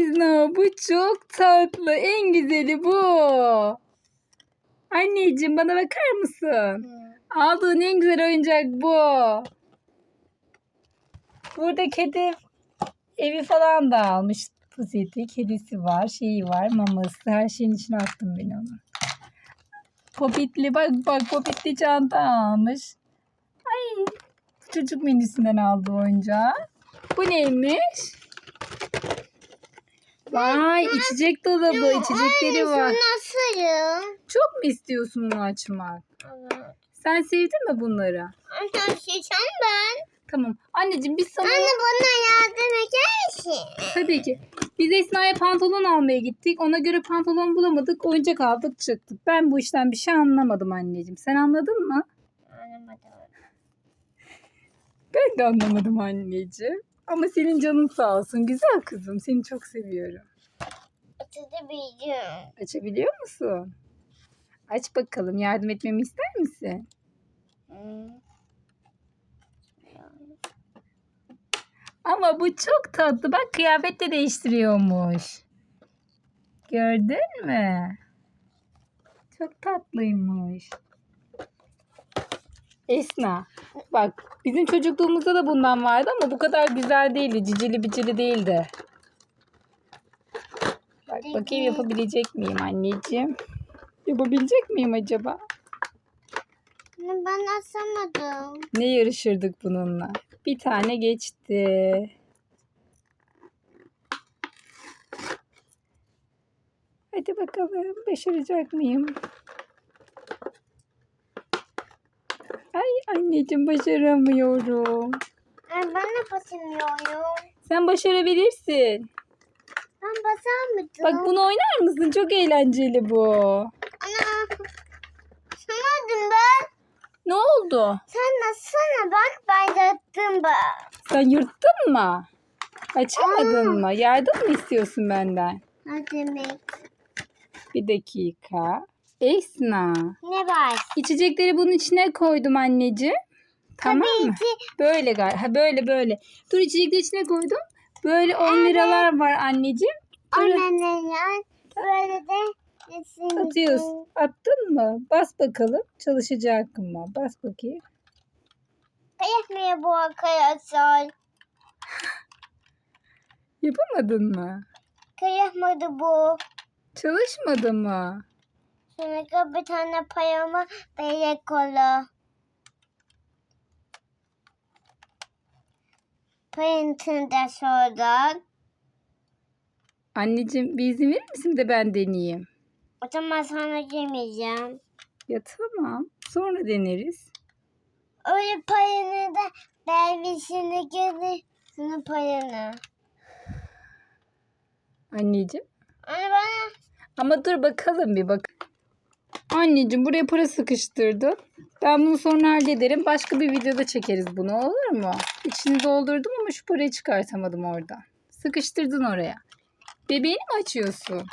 Esna bu çok tatlı. En güzeli bu. Anneciğim bana bakar mısın? Aldığın en güzel oyuncak bu. Burada kedi evi falan da almış. Puseti, kedisi var, şeyi var, maması. Her şeyin içine attım ben onu. Popitli bak bak popitli çanta almış. Ay çocuk menüsünden aldı oyuncağı. Bu neymiş? Vay içecek dolabı, içecekleri var. Nasıl? Çok mu istiyorsun onu açmak? Sen sevdin mi bunları? Anlaşacağım ben. Tamam. Anneciğim biz sana... Anne bana yardım eder misin? Tabii ki. Biz Esna'ya pantolon almaya gittik. Ona göre pantolon bulamadık. Oyuncak aldık çıktık. Ben bu işten bir şey anlamadım anneciğim. Sen anladın mı? Anlamadım. Ben de anlamadım anneciğim. Ama senin canın sağ olsun. Güzel kızım. Seni çok seviyorum. Bildim. Açabiliyor musun? Aç bakalım. Yardım etmemi ister misin? Ama bu çok tatlı. Bak kıyafet de değiştiriyormuş. Gördün mü? Çok tatlıymış. Esna. Bak bizim çocukluğumuzda da bundan vardı ama bu kadar güzel değildi. Cicili bicili değildi. Bak bakayım yapabilecek miyim anneciğim? Yapabilecek miyim acaba? Ben asamadım. Ne yarışırdık bununla? Bir tane geçti. Hadi bakalım başaracak mıyım? Ay anneciğim başaramıyorum. Ben de basamıyorum. Sen başarabilirsin. Ben basamadım. Bak bunu oynar mısın? Çok eğlenceli bu. Ana. Samadım ben. Ne oldu? Sen nasılsana bak ben yattım bak. Sen yırttın mı? Açamadın mı? Yardım mı istiyorsun benden? Ne demek? Bir dakika. Esna. Ne var? İçecekleri bunun içine koydum anneciğim. Tamam mı? ki. Böyle gal. Ha böyle böyle. Dur içecekleri içine koydum. Böyle 10 liralar var anneciğim. Dur, Anneanne böyle de resim atıyorsun. Attın mı? Bas bakalım. Çalışacak mı? Bas bakayım. Kayakmaya bu arkadaşlar. Yapamadın mı? Kayakmadı bu. Çalışmadı mı? Sonra bir tane payama beyek kola. Payıntını da sonra. Anneciğim bir izin verir misin de ben deneyeyim? O zaman sana yemeyeceğim. Ya tamam. Sonra deneriz. Öyle payını da belvisini gelir. Sana payını. Anneciğim. Anne bana Ama dur bakalım bir bak. Anneciğim buraya para sıkıştırdım. Ben bunu sonra hallederim. Başka bir videoda çekeriz bunu olur mu? İçini doldurdum ama şu parayı çıkartamadım oradan. Sıkıştırdın oraya. Bebeğini mi açıyorsun?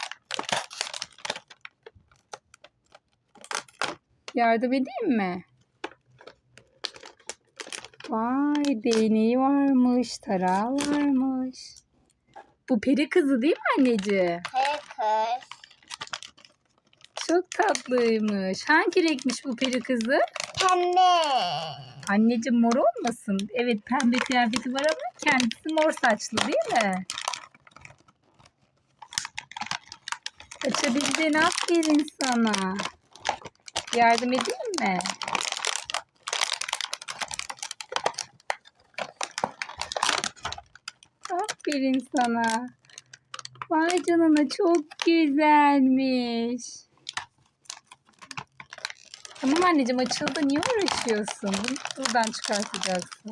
Yardım edeyim mi? Vay değneği varmış, tarağı varmış. Bu peri kızı değil mi anneciğim? kız. Çok tatlıymış. Hangi renkmiş bu peri kızı? Pembe. Anneciğim mor olmasın. Evet pembe kıyafeti var ama kendisi mor saçlı değil mi? Açabildin aferin sana. Yardım edeyim mi? Aferin sana. Vay canına çok güzelmiş. Tamam anneciğim açıldı. Niye uğraşıyorsun? Bunu buradan çıkartacaksın.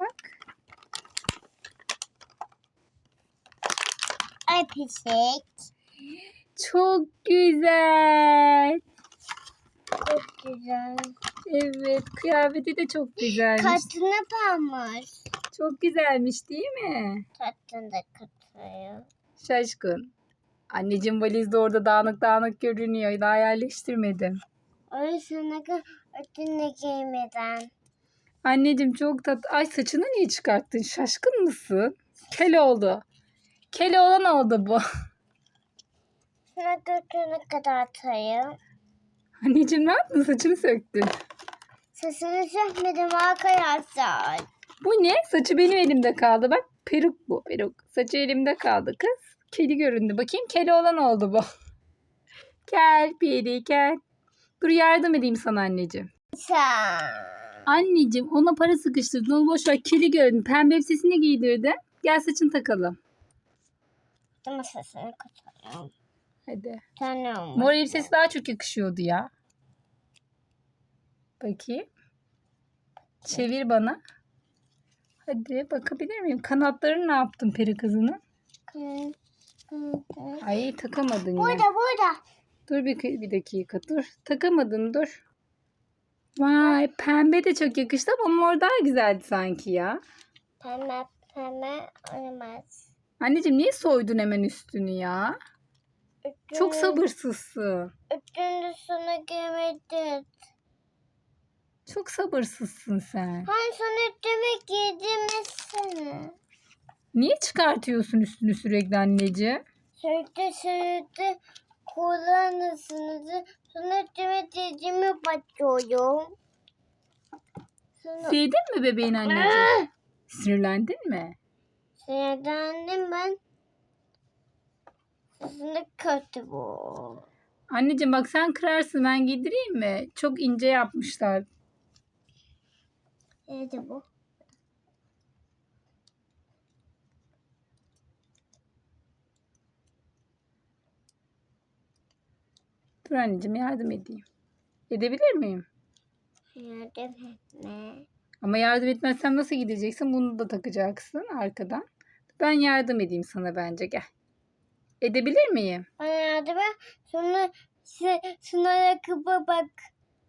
Bak. Pisik. Çok güzel. Çok güzel. Evet. Kıyafeti de çok güzelmiş. Katını parmış. Çok güzelmiş değil mi? Katını da katıyor. Şaşkın. Anneciğim valiz de orada dağınık dağınık görünüyor. Daha yerleştirmedim. Kadar ötünü giymeden. Anneciğim çok tat. Ay saçını niye çıkarttın? Şaşkın mısın? Kel oldu. Keloğlan oldu bu. Sana götüne kadar atayım. Anneciğim ne yaptın? Saçını söktün. Sesini sökmedim arkadaşlar. Bu ne? Saçı benim elimde kaldı. Bak peruk bu peruk. Saçı elimde kaldı kız. Kedi göründü. Bakayım Keloğlan oldu bu. Gel peri gel. Dur yardım edeyim sana anneciğim. Anneciğim ona para sıkıştırdın. Onu boş ver. Kedi göründü. Pembe elbisesini giydirdi. Gel saçını takalım. Ama sesini kapatalım. Hadi. Olma. Mor elbisesi daha çok yakışıyordu ya. Bakayım. Çevir bana. Hadi bakabilir miyim? Kanatlarını ne yaptın peri kızının? Hı. Ay takamadın ya. Burada burada. Dur bir, bir dakika dur. Takamadın dur. Vay pembe de çok yakıştı ama mor daha güzeldi sanki ya. Pembe pembe olmaz. Anneciğim niye soydun hemen üstünü ya? Çok Üçüncü- sabırsızsın. Sona girmedi. Çok sabırsızsın sen. Hani sonra demek yedirmezsene. Niye çıkartıyorsun üstünü sürekli anneciğim? Sürekli sürekli kullanırsınız. Sonra demek yediğime bakıyorum. Sonra Sevdin mi bebeğin anneciğim? Sinirlendin mi? sinirlendim ben. Sesini kötü bu. Anneciğim bak sen kırarsın ben giydireyim mi? Çok ince yapmışlar. Neydi bu? Dur anneciğim yardım edeyim. Edebilir miyim? Yardım etme. Ama yardım etmezsem nasıl gideceksin? Bunu da takacaksın arkadan. Ben yardım edeyim sana bence gel. Edebilir miyim? Bana yardım et. Sonra şuna ayakkabı bak.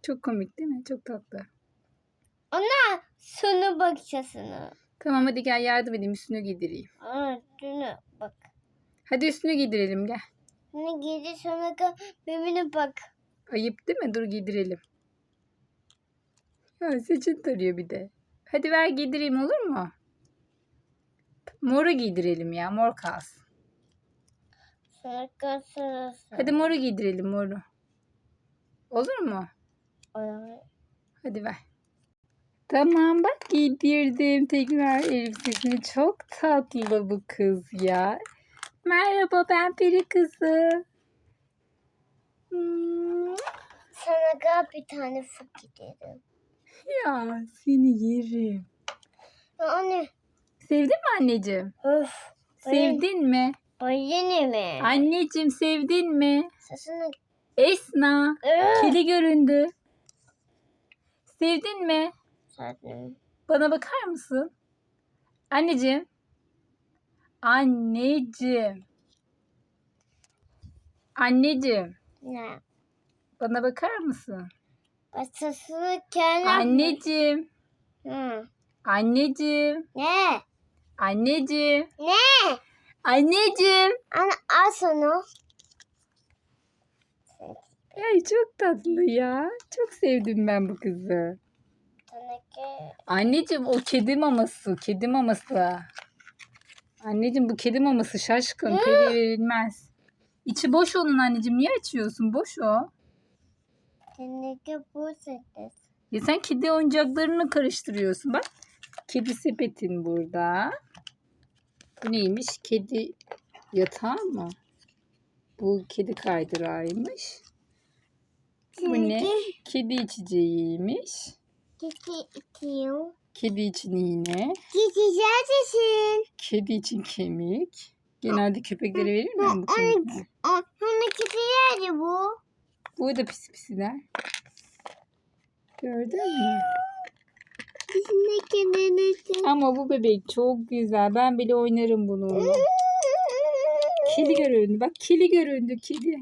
Çok komik değil mi? Çok tatlı. Ona şuna bakacağını. Tamam hadi gel yardım edeyim üstünü giydireyim. Aa, şuna bak. Hadi üstünü giydirelim gel. Şuna giydi sonra birbirine bak. Ayıp değil mi? Dur giydirelim. Ya saçın tarıyor bir de. Hadi ver giydireyim olur mu? Moru giydirelim ya. Mor kalsın. Sonra. Hadi moru giydirelim moru. Olur mu? Olur. Hadi ver. Tamam bak giydirdim tekrar elbisesini. Çok tatlı bu kız ya. Merhaba ben peri kızı. Hmm, Sana gel bir tane fık gidelim. Ya seni yerim. Ya anne. Sevdin mi anneciğim? Öf. Sevdin mi? Bayını mi? Anneciğim sevdin mi? Sesini. Esna. Öf. Kedi göründü. Sevdin mi? Zaten. Bana bakar mısın? Anneciğim. Anneciğim. Anneciğim. Ne? Bana bakar mısın? Başkasını kendi. Anneciğim. Hı. Anneciğim. Ne? Anneciğim. Ne? Anneciğim. Anne al sana. Ay çok tatlı ya. Çok sevdim ben bu kızı. Anneciğim o kedi maması. Kedi maması. Anneciğim bu kedi maması şaşkın. Kedi verilmez. İçi boş onun anneciğim. Niye açıyorsun? Boş o. Gel bu sedes. Ya sen kedi oyuncaklarını karıştırıyorsun. Bak. Kedi sepetin burada. Bu neymiş? Kedi yatağı mı? Bu kedi kaydırağıymış. Bu ne? Kedi içeceğiymiş. Gidi itiyor. Kedi için iğne. Gidi neredesin? Kedi için kemik. Genelde köpeklere verir mi bu? Aa, Sonra gidi nerede bu? Bu da pis pisiler. Gördün mü? Ne kendini Ama bu bebek çok güzel. Ben bile oynarım bunu. Kedi göründü. Bak kedi göründü kedi.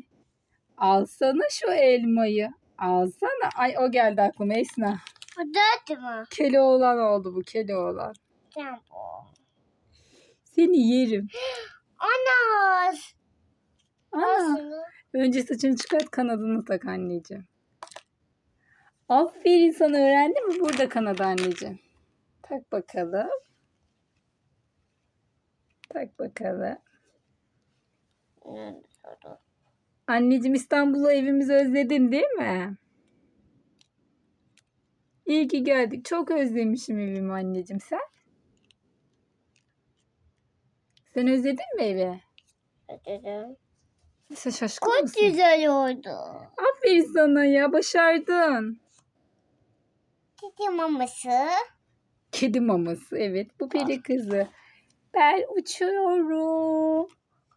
Alsana şu elmayı. Alsana. Ay o geldi aklıma Esna. Dört mü? Keloğlan oldu bu Keloğlan. Bu. Seni yerim. Ana. Ana. Önce saçını çıkart kanadını tak anneciğim. Aferin sana öğrendin mi? Burada kanadı anneciğim. Tak bakalım. Tak bakalım. Anneciğim İstanbul'u evimizi özledin değil mi? İyi ki geldik. Çok özlemişim evimi anneciğim sen. Sen özledin mi evi? Dedim. Sen şaşkın Çok mısın? güzel oldu. Aferin sana ya başardın. Kedi maması. Kedi maması evet bu peri kızı. Ben uçuyorum.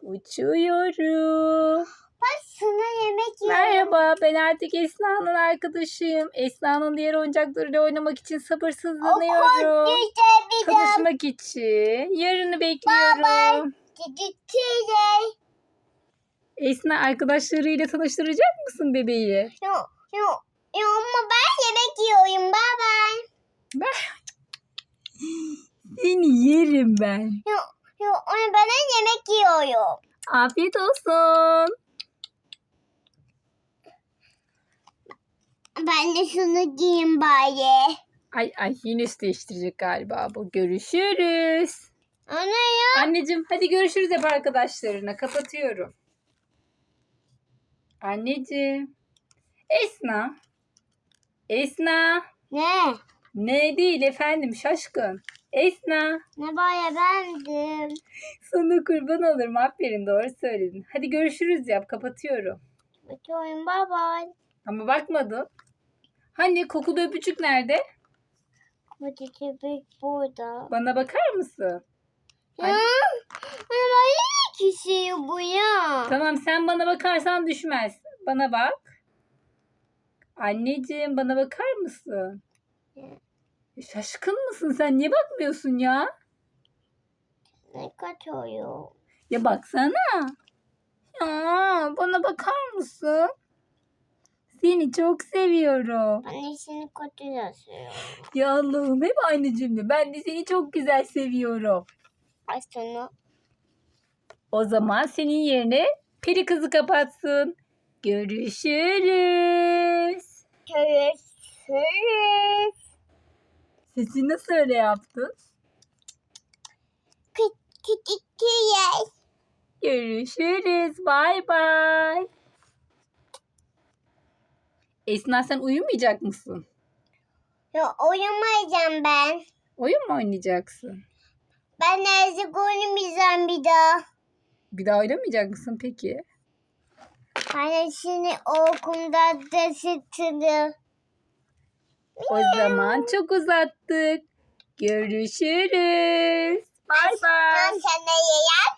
Uçuyorum. Ben sana yemek yiyorum. Merhaba ben artık Esra'nın arkadaşıyım. Esra'nın diğer oyuncaklarıyla oynamak için sabırsızlanıyorum. Tanışmak için. Yarını bekliyorum. Çiçeği. Esna arkadaşlarıyla tanıştıracak mısın bebeği? Yok yok. Yok ama ben yemek yiyorum. Bye bye. Ben... Seni yerim ben. Yok yok. Onu bana yemek yiyorum. Afiyet olsun. Ben de şunu giyeyim bari. Ay ay yine üst değiştirecek galiba bu. Görüşürüz. Ana ya. Anneciğim hadi görüşürüz hep arkadaşlarına. Kapatıyorum. Anneciğim. Esna. Esna. Ne? Ne değil efendim şaşkın. Esna. Ne bari bendim. Sana kurban olurum. Aferin doğru söyledin. Hadi görüşürüz yap. Kapatıyorum. Bakıyorum bye bye. Ama bakmadın. Hani kokulu öpücük nerede? Bu çiçek burada. Bana bakar mısın? Ya. Ama iyi kişi bu ya. Tamam sen bana bakarsan düşmez. Bana bak. Anneciğim bana bakar mısın? E, Şaşkın mısın sen? Niye bakmıyorsun ya? Ne katıyor? Ya baksana. Ya bana bakar mısın? Seni çok seviyorum. Ben işini kötü yazıyorum. Ya Allah'ım hep aynı cümle. Ben de seni çok güzel seviyorum. Aslında O zaman senin yerine peri kızı kapatsın. Görüşürüz. görüşürüz. Sesini nasıl öyle yaptın? Küçük Görüşürüz. Bay bay. Esna sen uyumayacak mısın? Ya uyumayacağım ben. Oyun mu oynayacaksın? Ben ezik oynamayacağım bir daha. Bir daha oynamayacak mısın peki? Ben şimdi okulda da sıkıldı. O zaman çok uzattık. Görüşürüz. Bay bay. Sen de yer